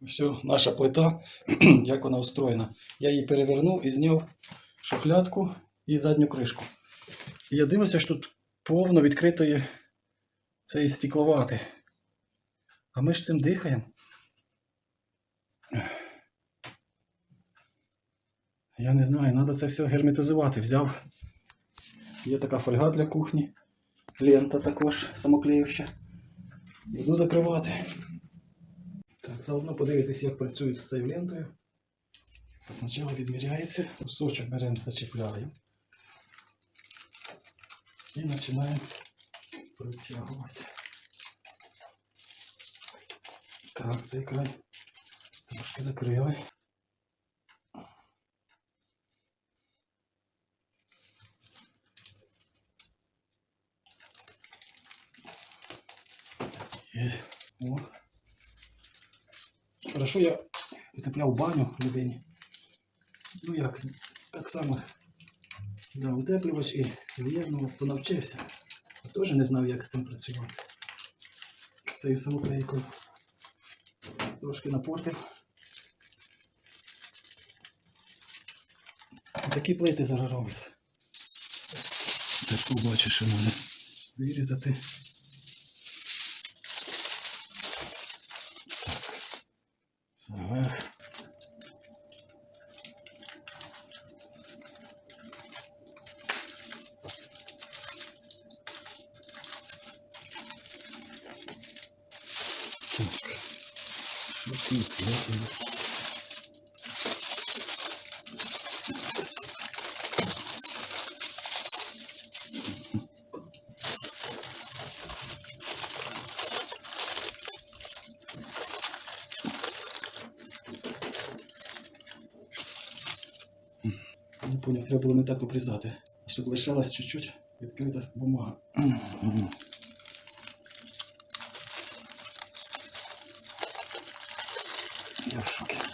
Все, наша плита, як вона устроєна. Я її перевернув і зняв шухлядку і задню кришку. І я дивлюся, що тут повно відкритої цієї стекловати. А ми ж цим дихаємо. Я не знаю, треба це все герметизувати. Взяв. Є така фольга для кухні. Лента також самоклеюща. Буду закривати. Так, заодно подивитись, як працюють з цією лентою. Спочатку відміряється, кусочок беремо, зачіпляємо. І починаємо протягувати. Так, цей край трошки закрили. Є. О. Хорошо, я утепляв баню людині. Ну як, так само да, утеплювач і з'єднував, то навчився. Я теж не знав, як з цим працювати. З цією самоклейкою. Трошки напортив. Такі плити зараз роблять. Таку бачиш, що треба вирізати. Наверх. Так. Що тут? Поняв, треба було не так обрізати, щоб лишалась чуть-чуть відкрита бумага. Я в шокі.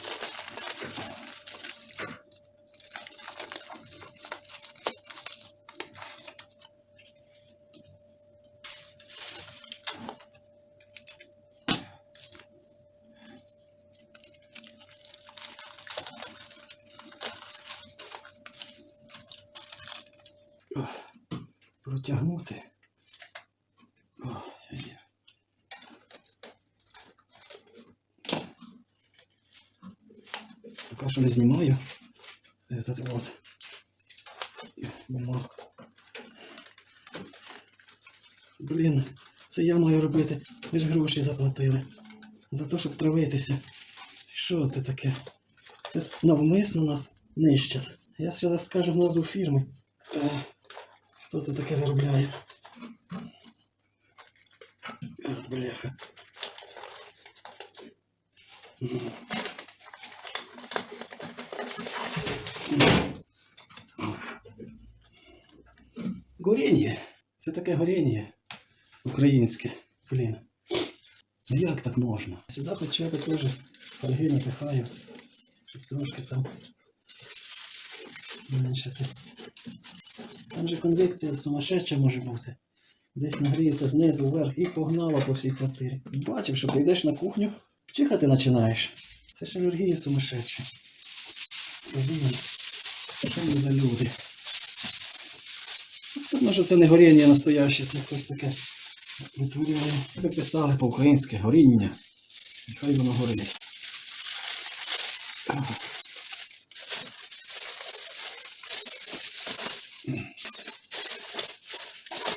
Протягнути. Є. Поки що не знімаю. Этот вот. Бумаг. Блін, це я маю робити. Ви ж гроші заплатили. За те, щоб травитися. Що це таке? Це навмисно нас нищать. Я зараз скажу назву фірми. Хто це таке виробляє? Бляха. Горіння. Це таке горіння українське. Блін. Ну Як так можна? Сюди б теж фольги напихаю, трошки там зменшити. Там же конвекція сумасшедша може бути. Десь нагріється знизу вверх і погнала по всій квартирі. Бачив, що ти йдеш на кухню, чихати починаєш. Це ж алергія сумасшедша. Блін, Що ми за люди? Може це не горіння настояще, це хтось таке. Ви писали по-українськи горіння. І хай воно горить.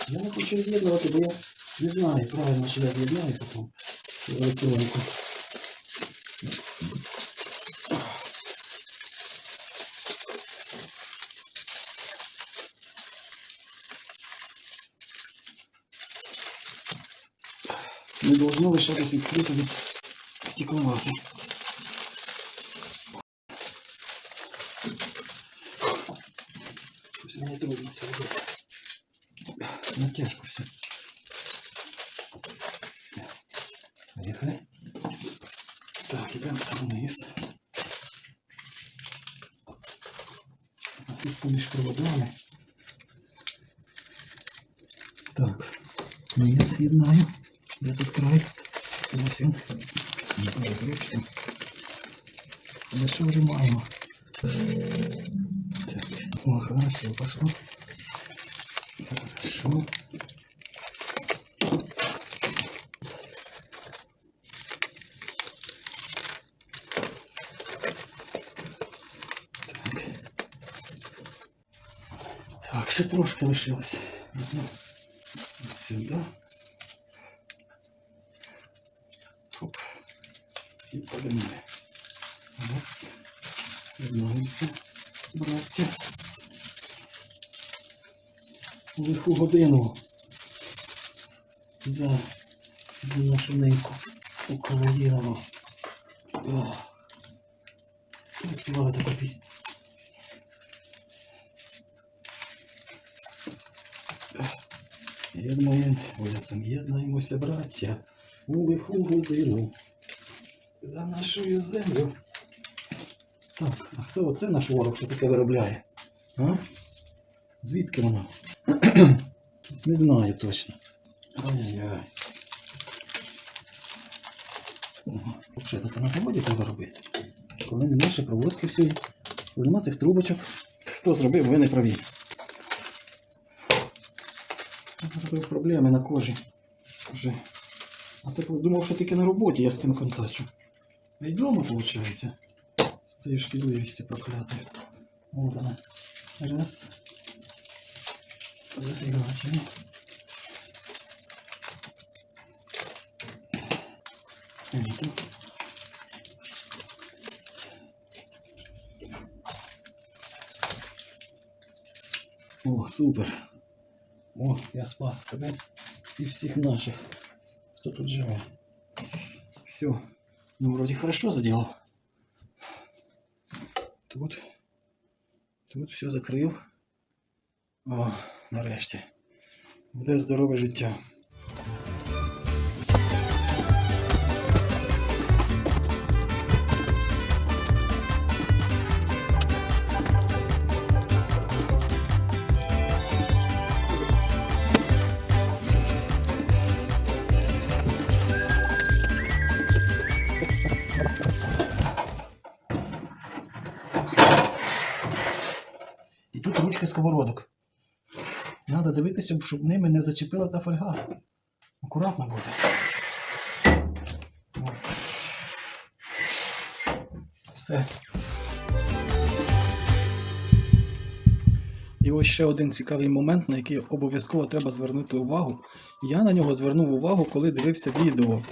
Я не хочу з'єднувати, бо я не знаю правильно, що я з'єднаю потім. Не должно лишатись відкрито від стекловати. Щось мені трудно. Натяжку все. Поехали. Так, идем вниз. А тут поміж проводами. Так, низ єднаю. Де тут край? Ось він. Дуже зручно. Але що? Так. О, хорошо, пошло. Хорошо. Так, ще трошки лишилось. Ага. От Сюди. Хоп. І погнали. Раз. Єднаємося, браття. У лиху годину. За, нашу неньку Україну. Не співали таку пісню. Єднаємо, там єднаємося, браття, у лиху годину за нашу землю. Так, а хто оце наш ворог, що таке виробляє? А? Звідки воно? Не знаю точно. Ай-яй-яй. Взагалі, це на заводі треба робити. Коли нема ще проводки всієї, коли нема цих трубочок. Хто зробив, ви не праві. Зробив проблеми на кожі. Вже. А так думав, що тільки на роботі я з цим контачу. А й вдома, виходить. З цією шкідливістю проклятою. От вона. Раз. Зафігачили. Видите? О, супер. О, я спас себе і всіх наших, хто тут живе. Все. Ну, вроде хорошо заделал. Тут. Тут все закрив. О, нарешті. Буде здорове життя. Ручки сковородок. Треба дивитися, щоб ними не зачепила та фольга. Акуратно буде. Все. І ось ще один цікавий момент, на який обов'язково треба звернути увагу. Я на нього звернув увагу, коли дивився відео.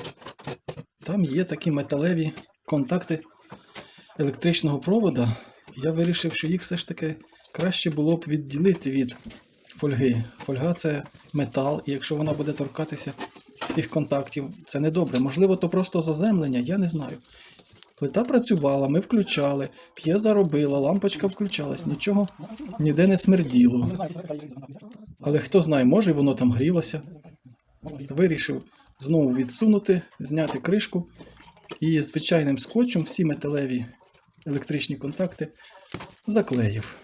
Там є такі металеві контакти електричного провода. Я вирішив, що їх все ж таки краще було б відділити від фольги. Фольга це метал, і якщо вона буде торкатися всіх контактів, це не добре. Можливо, то просто заземлення, я не знаю. Плита працювала, ми включали, п'єза робила, лампочка включалась, нічого ніде не смерділо. Але хто знає, може воно там грілося. Вирішив знову відсунути, зняти кришку і звичайним скотчем всі металеві електричні контакти заклеїв.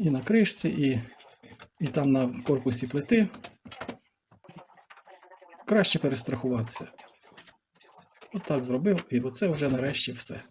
І на кришці, і, і там на корпусі плити. Краще перестрахуватися. Отак зробив, і оце вже нарешті все.